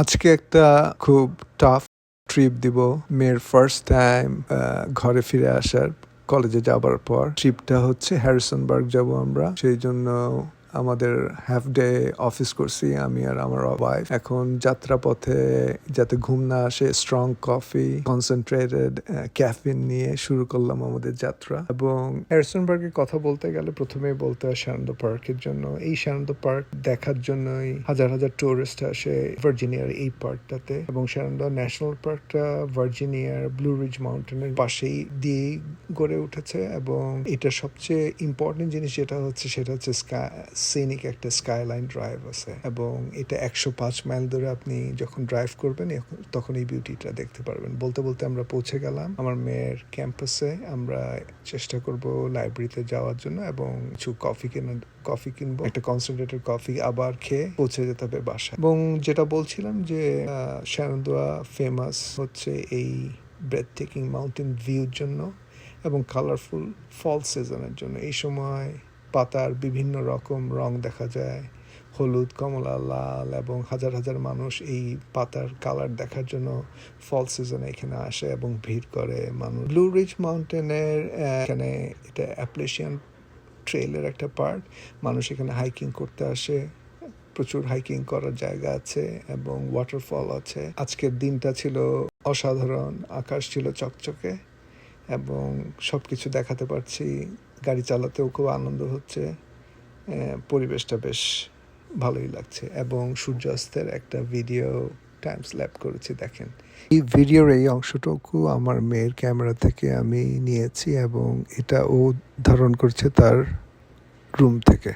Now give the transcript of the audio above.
আজকে একটা খুব টাফ ট্রিপ দিব। মেয়ের ফার্স্ট টাইম ঘরে ফিরে আসার কলেজে যাবার পর। ট্রিপটা হচ্ছে হ্যারিসনবার্গ যাব আমরা। সেই জন্য আমাদের হাফ ডে অফিস করছি, আমি আর আমার ওয়াইফ এখন যাত্রা পথে যাতে ঘুম না আসে স্ট্রং কফি কনসেন্ট্রেটেড ক্যাফিন নিয়ে শুরু করলাম আমাদের যাত্রা। এবং হ্যারিসনবার্গের কথা বলতে গেলে প্রথমেই বলতে হয় সানন্দ পার্কের জন্য। এই সানন্দ পার্ক দেখার জন্যই হাজার হাজার টুরিস্ট আসে ভার্জিনিয়ার এই পার্কটাতে। এবং সানন্দ ন্যাশনাল পার্কটা ভার্জিনিয়ার ব্লু রিজ মাউন্টেনের পাশেই দিয়েই গড়ে উঠেছে। এবং এটা সবচেয়ে ইম্পর্টেন্ট জিনিস যেটা হচ্ছে, সেটা হচ্ছে সিনিক একটা স্কাইলাইন ড্রাইভ আছে এবং এটা একশো পাঁচ মাইল ধরে আপনি যখন ড্রাইভ করবেন তখন এই বিউটিটা দেখতে পারবেন। বলতে বলতে আমরা পৌঁছে গেলাম। আমার মেয়ের ক্যাম্পাসে আমরা চেষ্টা করব লাইব্রেরিতে যাওয়ার জন্য এবং কিছু কফি কেনা কফি কিনবো। একটা কনসেন্ট্রেটেড কফি আবার খেয়ে পৌঁছে যেতে হবে বাসায়। এবং যেটা বলছিলাম যে শ্যানদোয়া ফেমাস হচ্ছে এই ব্রেথ টেকিং মাউন্টেন ভিউর জন্য এবং কালারফুল ফল সিজনের জন্য। এই সময় পাতার বিভিন্ন রকম রং দেখা যায়। হলুদ, কমলা, লাল এবং হাজার হাজার মানুষ এই পাতার কালার দেখার জন্য ফল সিজনে এখানে আসে এবং ভিড় করে মানুষ। ব্লু রিচ মাউন্টেনের এখানে এটা অ্যাপ্লেশিয়ান ট্রেলের একটা পার্ট মানুষ এখানে হাইকিং করতে আসে। প্রচুর হাইকিং করার জায়গা আছে এবং ওয়াটারফল আছে। আজকের দিনটা ছিল অসাধারণ। আকাশ ছিল চকচকে এবং সব কিছু দেখাতে পারছি। গাড়ি চালাতেও খুব আনন্দ হচ্ছে। পরিবেশটা বেশ ভালোই লাগছে এবং সূর্যাস্তের একটা ভিডিও টাইম স্ল্যাপ করেছি, দেখেন। এই ভিডিওর এই অংশটুকু আমার মেয়ের ক্যামেরা থেকে আমি নিয়েছি এবং এটা ও ধারণ করছে তার রুম থেকে।